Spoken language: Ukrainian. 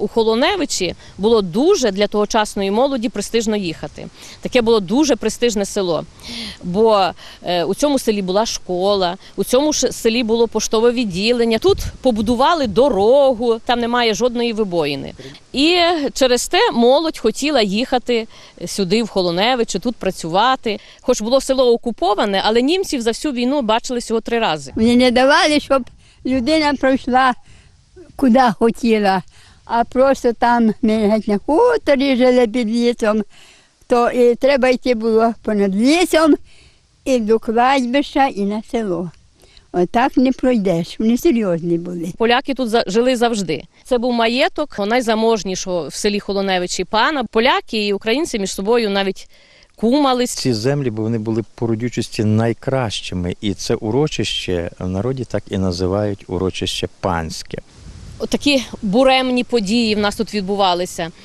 У Холоневичі було дуже для тогочасної молоді престижно їхати. Таке було дуже престижне село. Бо е, у цьому селі була школа, у цьому селі було поштове відділення. Тут побудували дорогу, там немає жодної вибоїни. І через те молодь хотіла їхати сюди, в Холоневичі, тут працювати. Хоч було село окуповане, але німців за всю війну бачили всього три рази. Вони не давали, щоб людина пройшла куди хотіла, а просто там ми геть на хуторі жили під лісом, то і треба йти було понад лісом і до кладбища, і на село. Отак не пройдеш. Вони серйозні були. Поляки тут жили завжди. Це був маєток найзаможнішого в селі Холоневичі пана. Поляки і українці між собою навіть кумались. Ці землі, бо вони були по родючості найкращими, і це урочище в народі так і називають урочище панське. Такі буремні події в нас тут відбувалися.